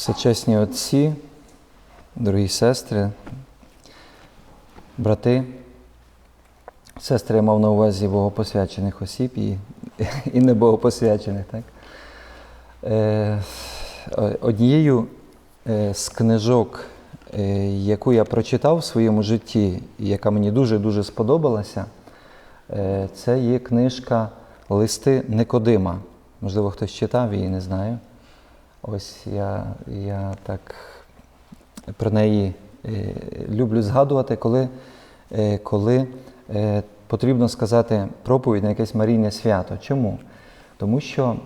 Всечесні отці, дорогі сестри, брати, сестри я мав на увазі богопосвячених осіб і, і не богопосвячених. Так? Е, однією е, з книжок, е, яку я прочитав в своєму житті, і яка мені дуже-дуже сподобалася, е, це є книжка Листи Никодима. Можливо, хтось читав її, не знаю. Ось я, я так про неї е, люблю згадувати, коли, е, коли е, потрібно сказати проповідь на якесь марійне свято. Чому? Тому що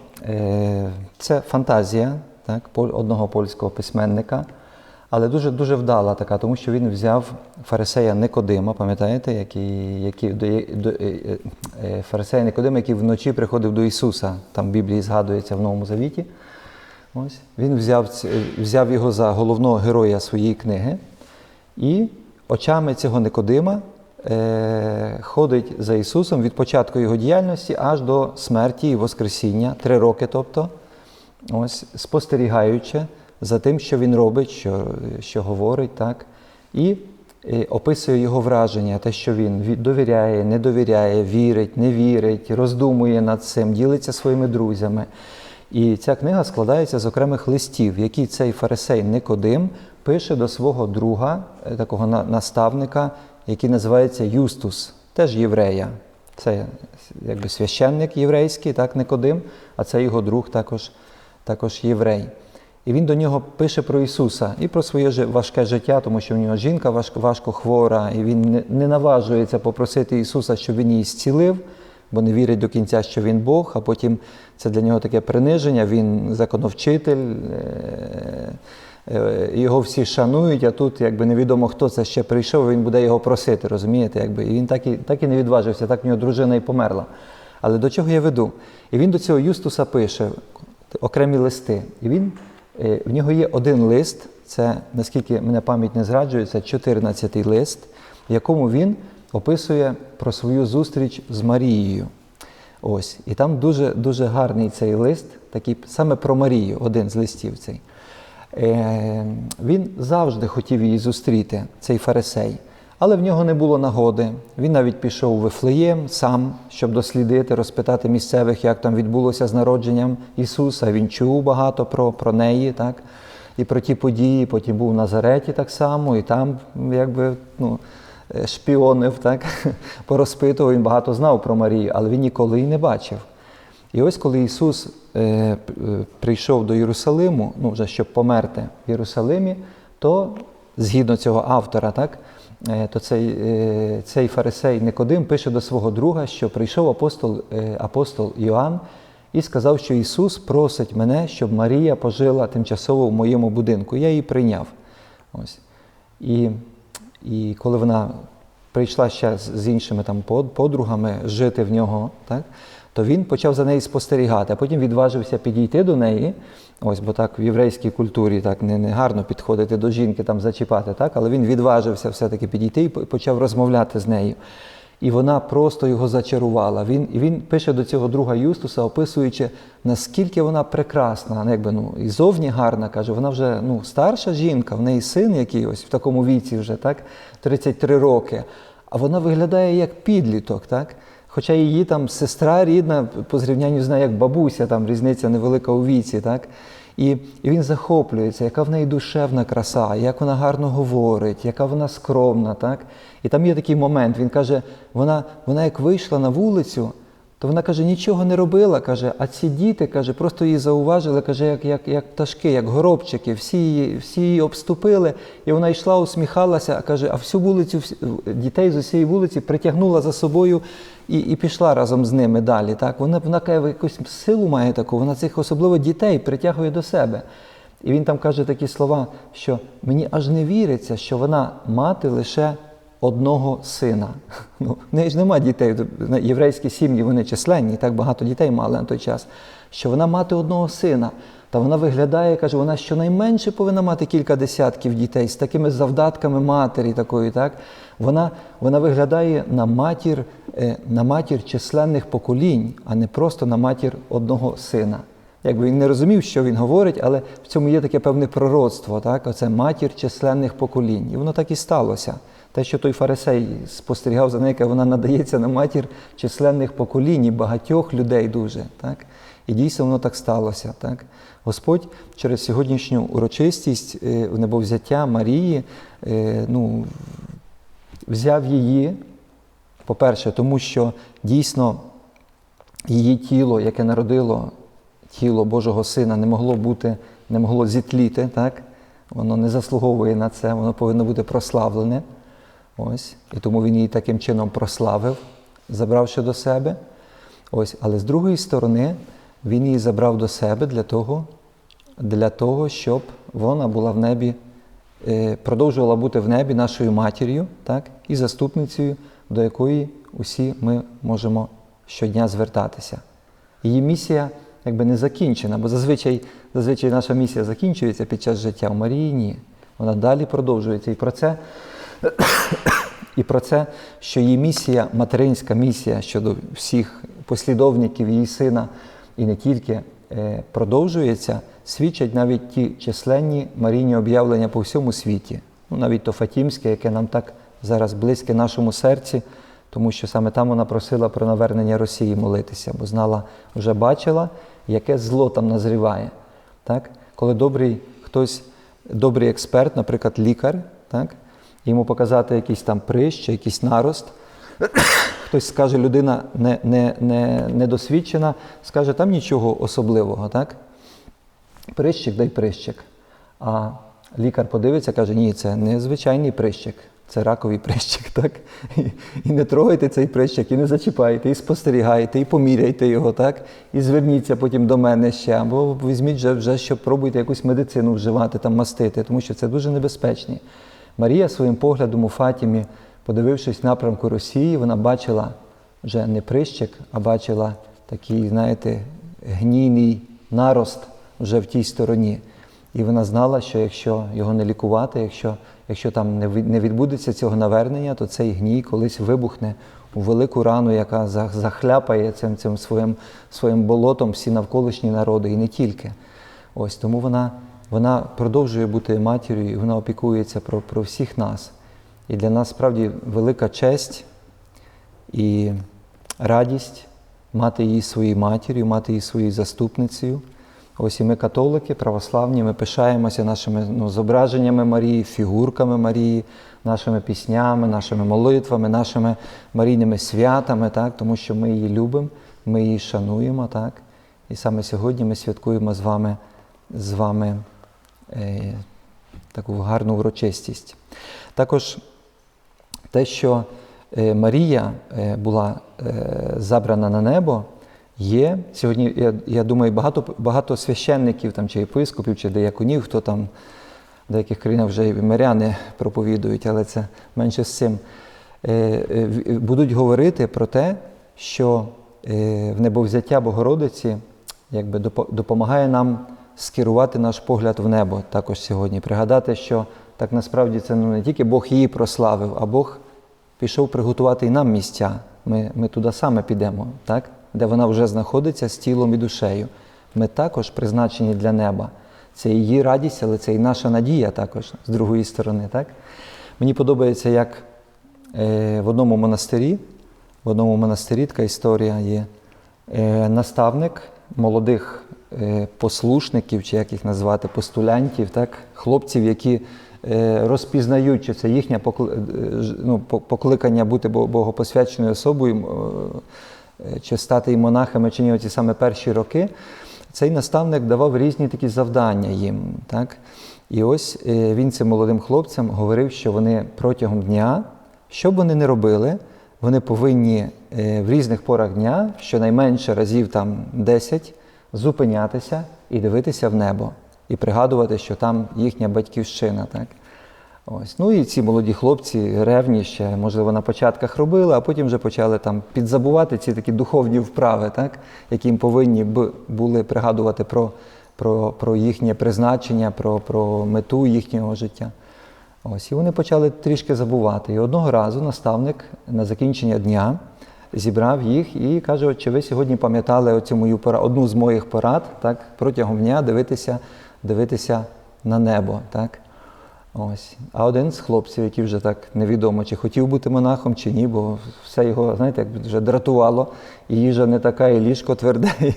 це фантазія так, одного польського письменника, але дуже дуже вдала така, тому що він взяв фарисея Никодима, пам'ятаєте, який, який, до, фарисея Никодима, який вночі приходив до Ісуса, там в Біблії згадується в Новому Завіті. Ось. Він взяв, взяв його за головного героя своєї книги і очами цього Никодима е, ходить за Ісусом від початку його діяльності аж до смерті і Воскресіння, три роки, тобто, ось, спостерігаючи за тим, що він робить, що, що говорить, так, і е, описує його враження, те, що він довіряє, не довіряє, вірить, не вірить, роздумує над цим, ділиться своїми друзями. І ця книга складається з окремих листів, які цей фарисей Никодим пише до свого друга, е, такого на- наставника, який називається Юстус, теж єврея. Це якби священник єврейський, так, Никодим, а це його друг також, також єврей. І він до нього пише про Ісуса і про своє важке життя, тому що в нього жінка важко, важко хвора, і він не наважується попросити Ісуса, щоб він її зцілив, бо не вірить до кінця, що він Бог, а потім це для нього таке приниження, він законовчитель, е, е, його всі шанують, а тут якби невідомо, хто це ще прийшов, він буде його просити, розумієте? Якби. І він так і, так і не відважився, так в нього дружина і померла. Але до чого я веду? І він до цього Юстуса пише окремі листи. І він, е, в нього є один лист, це, наскільки мене пам'ять не зраджує, це 14-й лист, в якому він описує про свою зустріч з Марією. Ось. І там дуже, дуже гарний цей лист, такий саме про Марію, один з листів цей. Е, він завжди хотів її зустріти, цей фарисей. Але в нього не було нагоди. Він навіть пішов у Вифлеєм сам, щоб дослідити, розпитати місцевих, як там відбулося з народженням Ісуса. Він чув багато про, про неї, так? і про ті події. Потім був в Назареті так само, і там якби ну, шпіонив, так? порозпитував, він багато знав про Марію, але він ніколи її не бачив. І ось коли Ісус е, е, прийшов до Єрусалиму, ну вже щоб померти в Єрусалимі, то згідно цього автора, так, е, то цей, е, цей фарисей Никодим пише до свого друга, що прийшов апостол, е, апостол Іоанн і сказав, що Ісус просить мене, щоб Марія пожила тимчасово в моєму будинку. Я її прийняв. Ось. І, і коли вона прийшла ще з іншими там подругами жити в нього, так, то він почав за нею спостерігати, а потім відважився підійти до неї. Ось, бо так в єврейській культурі так не, не гарно підходити до жінки, там зачіпати, так, але він відважився все-таки підійти і почав розмовляти з нею. І вона просто його зачарувала. Він, він пише до цього друга Юстуса, описуючи, наскільки вона прекрасна, ну, якби, ну, і зовні гарна, каже, вона вже ну, старша жінка, в неї син який ось в такому віці вже, так, 33 роки. А вона виглядає як підліток, так? Хоча її там сестра рідна, по зрівнянню з нею як бабуся, там різниця невелика у віці, так? І, він захоплюється, яка в неї душевна краса, як вона гарно говорить, яка вона скромна. Так? І там є такий момент, він каже, вона, вона як вийшла на вулицю, то вона каже, нічого не робила, каже, а ці діти каже, просто її зауважили, каже, як, як, як пташки, як горобчики, всі її, всі її обступили, і вона йшла, усміхалася, каже, а всю вулицю, дітей з усієї вулиці притягнула за собою і, і пішла разом з ними далі. Так? Вона, вона каже, якусь силу має таку, вона цих особливо дітей притягує до себе. І він там каже такі слова, що мені аж не віриться, що вона мати лише одного сина. Ну, в неї ж нема дітей. Єврейські сім'ї вони численні, так багато дітей мали на той час. Що вона мати одного сина. Та вона виглядає, каже, вона щонайменше повинна мати кілька десятків дітей з такими завдатками матері такої, так? Вона, вона виглядає на матір, е, на матір численних поколінь, а не просто на матір одного сина. Якби він не розумів, що він говорить, але в цьому є таке певне пророцтво, так? Оце матір численних поколінь. І воно так і сталося. Те, що той фарисей спостерігав за яка вона надається на матір численних поколінь, багатьох людей дуже. Так? І дійсно воно так сталося. Так? Господь через сьогоднішню урочистість е, небовзяття Марії е, ну, взяв її, по-перше, тому що дійсно її тіло, яке народило тіло Божого Сина, не могло бути, не могло зітліти, так? воно не заслуговує на це, воно повинно бути прославлене. Ось. І тому він її таким чином прославив, забравши до себе. Ось. Але з другої сторони, він її забрав до себе для того, для того щоб вона була в небі, е, продовжувала бути в небі нашою матір'ю так? і заступницею, до якої усі ми можемо щодня звертатися. Її місія якби не закінчена, бо зазвичай, зазвичай наша місія закінчується під час життя. У Марії ні. Вона далі продовжується. І про це, і про це, що її місія, материнська місія щодо всіх послідовників її сина, і не тільки е, продовжується, свідчать навіть ті численні марійні об'явлення по всьому світі. Ну, навіть то Фатімське, яке нам так зараз близьке нашому серці, тому що саме там вона просила про навернення Росії молитися, бо знала, вже бачила, яке зло там назріває. Так? Коли добрий хтось, добрий експерт, наприклад, лікар, так? Йому показати якийсь там прищ якийсь нарост, хтось скаже, людина не, не, не, недосвідчена, скаже, там нічого особливого. так? Прищик дай прищик. А лікар подивиться, каже, ні, це не звичайний прищик, це раковий прищик. так? І, і не трогайте цей прищик, і не зачіпайте, і спостерігайте, і поміряйте його, так? І зверніться потім до мене ще, або візьміть вже, вже що пробуйте якусь медицину вживати, там мастити, тому що це дуже небезпечно. Марія своїм поглядом у Фатімі, подивившись в напрямку Росії, вона бачила вже не прищик, а бачила такий, знаєте, гнійний нарост вже в тій стороні. І вона знала, що якщо його не лікувати, якщо, якщо там не відбудеться цього навернення, то цей гній колись вибухне у велику рану, яка захляпає цим, цим своїм, своїм болотом всі навколишні народи, і не тільки. Ось тому вона, вона продовжує бути матір'ю, і вона опікується про, про всіх нас. І для нас справді велика честь і радість мати її своєю матір'ю, мати її своєю заступницею. Ось і ми, католики, православні, ми пишаємося нашими ну, зображеннями Марії, фігурками Марії, нашими піснями, нашими молитвами, нашими марійними святами, так? тому що ми її любимо, ми її шануємо. Так? І саме сьогодні ми святкуємо з вами, з вами таку гарну урочистість. Також те, що е, Марія е, була е, забрана на небо, є сьогодні. Я, я думаю, багато, багато священників там, чи єпископів, чи деяконів, хто там в деяких країнах вже і миряни проповідують, але це менше з цим. е, е, Будуть говорити про те, що е, в небовзяття Богородиці якби допомагає нам скерувати наш погляд в небо також сьогодні. Пригадати, що так насправді це ну, не тільки Бог її прославив, а Бог пішов приготувати і нам місця. Ми, ми туди саме підемо, так? де вона вже знаходиться з тілом і душею. Ми також призначені для неба. Це її радість, але це і наша надія також з другої сторони. Так? Мені подобається, як е, в одному монастирі, в одному монастирі така історія є. Е, наставник молодих послушників, чи як їх назвати, постулянтів, так? хлопців, які е, розпізнають, чи це їхнє е, ну, покликання бути богопосвяченою особою, е, чи стати і монахами, чи ні, оці саме перші роки. Цей наставник давав різні такі завдання їм. Так? І ось е, він цим молодим хлопцям говорив, що вони протягом дня, що б вони не робили, вони повинні е, в різних порах дня, щонайменше разів там 10, зупинятися і дивитися в небо, і пригадувати, що там їхня батьківщина. Так? Ось. Ну і ці молоді хлопці ревні ще, можливо, на початках робили, а потім вже почали там підзабувати ці такі духовні вправи, так? які їм повинні б були пригадувати про, про, про їхнє призначення, про, про мету їхнього життя. Ось, і вони почали трішки забувати. І одного разу наставник на закінчення дня зібрав їх і каже: чи ви сьогодні пам'ятали оцю мою пора, одну з моїх порад, так, протягом дня дивитися, дивитися на небо. Так? Ось. А один з хлопців, який вже так невідомо, чи хотів бути монахом, чи ні, бо все його, знаєте, як вже дратувало, і їжа не така, і ліжко тверде, і,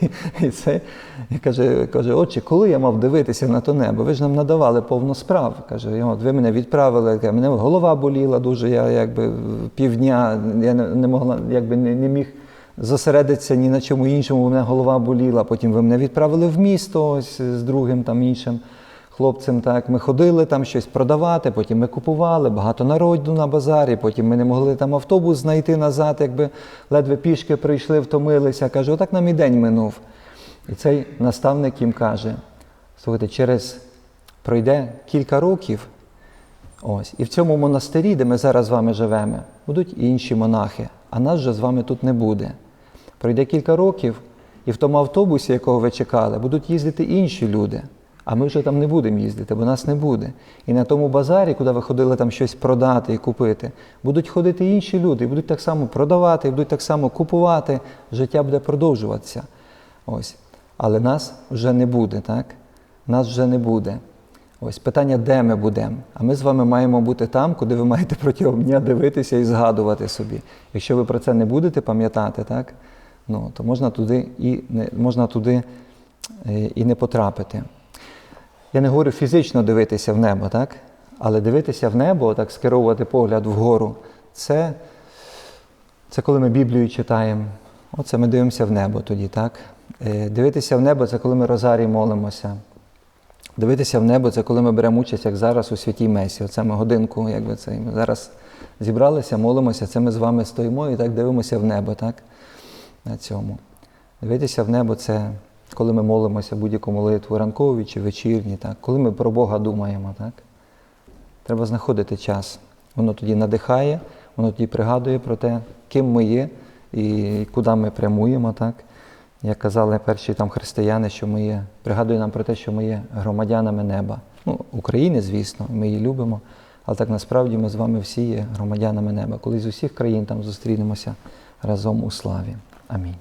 і це. І каже, каже, отче, коли я мав дивитися на то небо? Ви ж нам надавали повно справ. Каже, от ви мене відправили, каже, мене голова боліла дуже, я якби півдня, я не, не могла, якби не, не міг зосередитися ні на чому іншому, бо мене голова боліла. Потім ви мене відправили в місто ось з другим там іншим хлопцем. Так, ми ходили там щось продавати, потім ми купували, багато народу на базарі, потім ми не могли там автобус знайти назад, якби ледве пішки прийшли, втомилися. Каже, отак нам і день минув. І цей наставник їм каже: слухайте, через пройде кілька років. Ось, і в цьому монастирі, де ми зараз з вами живемо, будуть інші монахи, а нас вже з вами тут не буде. Пройде кілька років, і в тому автобусі, якого ви чекали, будуть їздити інші люди. А ми вже там не будемо їздити, бо нас не буде. І на тому базарі, куди ви ходили там щось продати і купити, будуть ходити інші люди, і будуть так само продавати, і будуть так само купувати. Життя буде продовжуватися. Ось. Але нас вже не буде, так? Нас вже не буде. Ось питання, де ми будемо. А ми з вами маємо бути там, куди ви маєте протягом дня дивитися і згадувати собі. Якщо ви про це не будете пам'ятати, так, ну, то можна туди і не, можна туди е, і не потрапити. Я не говорю фізично дивитися в небо, так? але дивитися в небо, так скеровувати погляд вгору, це, це коли ми Біблію читаємо. Оце ми дивимося в небо тоді, так? Е, Дивитися в небо це коли ми розарій молимося. Дивитися в небо це коли ми беремо участь, як зараз у святій Месі. Оце ми годинку, якби це. Ми зараз зібралися, молимося, це ми з вами стоїмо і так дивимося в небо, так? На цьому. Дивитися в небо це коли ми молимося будь-яку молитву, ранкові чи вечірні, так? коли ми про Бога думаємо. Так? Треба знаходити час. Воно тоді надихає, воно тоді пригадує про те, ким ми є і куди ми прямуємо. Так? Як казали перші там християни, що ми є, пригадує нам про те, що ми є громадянами неба. Ну, України, звісно, ми її любимо, але так насправді ми з вами всі є громадянами неба. Коли з усіх країн там зустрінемося разом у славі. Амінь.